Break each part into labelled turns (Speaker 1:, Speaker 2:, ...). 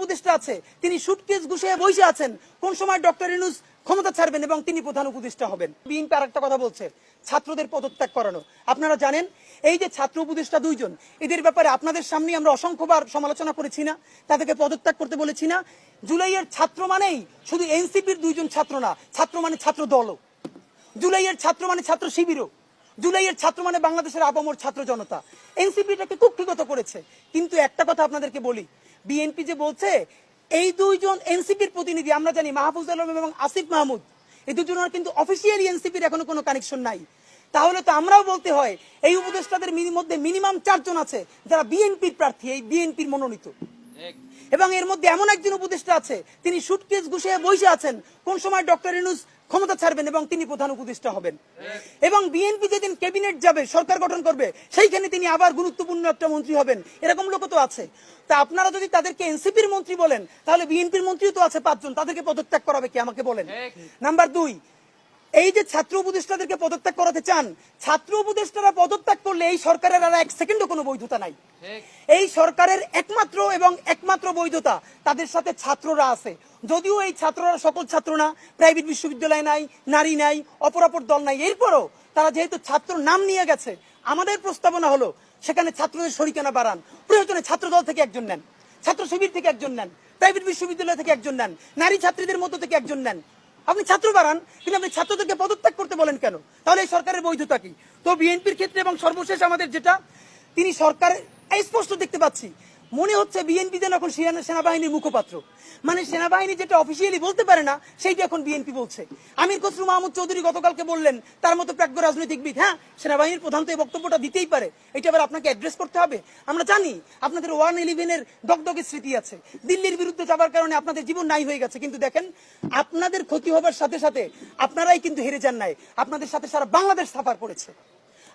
Speaker 1: উপদেষ্টা আছে। তিনি সুটকেস গুছিয়ে বসে আছেন। কোন সময় ডক্টর ইনুস ক্ষমতা ছাড়বেন এবং তিনি প্রধান উপদেষ্টা হবেন। বিএনপি আর একটা কথা বলছে, ছাত্রদের পদত্যাগ করানো। আপনারা জানেন, এই যে ছাত্র উপদেষ্টা দুইজন, এদের ব্যাপারে আপনাদের সামনে আমরা অসংখ্যবার সমালোচনা করেছি না, তাদেরকে পদত্যাগ করতে বলেছি না। জুলাইয়ের ছাত্র মানেই শুধু এনসিপির দুইজন ছাত্র না, ছাত্র মানে ছাত্র দলও। জুলাইয়ের ছাত্র মানে ছাত্র শিবিরও। জুলাইয়ের ছাত্র মানে বাংলাদেশের আপামর ছাত্র জনতা। এনসিপি এটাকে কুক্ষিগত করেছে। কিন্তু একটা কথা আপনাদেরকে বলি, বিএনপি যে বলছে, এই দুইজন এনসিপির প্রতিনিধি, আমরা জানি মাহফুজ আলম এবং আসিফ মাহমুদ, এই দুজনের কিন্তু অফিসিয়ালি এনসিপির এখনও কোনো কানেকশন নাই। তাহলে তো আমরাও বলতে হয়, এই উপদেষ্টাদের মধ্যে মিনিমাম চারজন আছে যারা বিএনপির প্রার্থী, এই বিএনপির মনোনীত। এবং এর মধ্যে এমন একজন উপদেষ্টা আছে তিনি সুটকেস গুছিয়ে বসে আছেন কোন সময় ডক্টর ইনুস ক্ষমতা ছাড়বেন এবং তিনি প্রধান উপদেষ্টা হবেন। এবং বিএনপি যেদিন ক্যাবিনেট যাবে সরকার গঠন করবে সেইখানে তিনি আবার গুরুত্বপূর্ণ একটা মন্ত্রী হবেন। এরকম লোকও তো আছে। তা আপনারা যদি তাদেরকে এনসিপির মন্ত্রী বলেন তাহলে বিএনপির মন্ত্রীও তো আছে পাঁচজন তাদেরকে পদত্যাগ করাবে কি? আমাকে বলেন। নাম্বার দুই এই যে ছাত্র উপদেষ্টাদেরকে পদত্যাগ করাতে চান ছাত্র উপদেষ্টারা পদত্যাগ করলে এই সরকারের আর এক সেকেন্ডও কোনো বৈধতা নাই। এই সরকারের একমাত্র এবং একমাত্র বৈধতা তাদের সাথে ছাত্ররা আছে। যদিও এই ছাত্ররা সকল ছাত্র না প্রাইভেট বিশ্ববিদ্যালয় নাই নারী নাই অপরাপর দল নাই এরপরও তারা যেহেতু ছাত্র নাম নিয়ে গেছে আমাদের প্রস্তাবনা হলো সেখানে ছাত্রদের শরিকানা বাড়ান। প্রয়োজনে ছাত্র দল থেকে একজন নেন ছাত্র শিবির থেকে একজন নেন প্রাইভেট বিশ্ববিদ্যালয় থেকে একজন নেন নারী ছাত্রীদের মধ্য থেকে একজন নেন। আপনি ছাত্র বাড়ান কিন্তু আপনি ছাত্রদেরকে পদত্যাগ করতে বলেন কেন? তাহলে এই সরকারের বৈধতা কি? তো বিএনপির ক্ষেত্রে এবং সর্বশেষ আমাদের যেটা, তিনি সরকার স্পষ্ট দেখতে পাচ্ছি মনে হচ্ছে বিএনপি যেন এখন সেনাবাহিনীর মুখপাত্র। মানে সেনাবাহিনী যেটা অফিসিয়ালি বলতে পারে না, সেইটা এখন বিএনপি বলছে। আমির খসরু মাহমুদ চৌধুরী গতকালকে বললেন, তার মতো প্রাজ্ঞ রাজনৈতিকবিদ হ্যাঁ সেনাবাহিনীর প্রধান তো এই বক্তব্যটা দিতেই পারে। এটা আবার আপনাকে অ্যাড্রেস করতে হবে। আমরা জানি, আপনাদের ওয়ান ইলেভেনের দগদগে স্মৃতি আছে। দিল্লির বিরুদ্ধে যাবার কারণে আপনাদের জীবন নাই হয়ে গেছে। কিন্তু দেখেন, আপনাদের ক্ষতি হবার সাথে সাথে আপনারাই কিন্তু হেরে যান নাই। আপনাদের সাথে সারা বাংলাদেশ সাফার করেছে।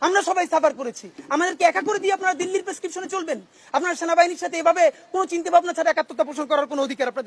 Speaker 1: আমরা সবাই সাফার করেছি। আমাদেরকে একা করে দিয়ে আপনারা দিল্লির প্রেসক্রিপশনে চলবেন? আপনার সেনাবাহিনীর সাথে এভাবে কোনো চিন্তা ভাবনা ছাড়া একাত্মতা পোষণ করার কোনো অধিকার আপনাদের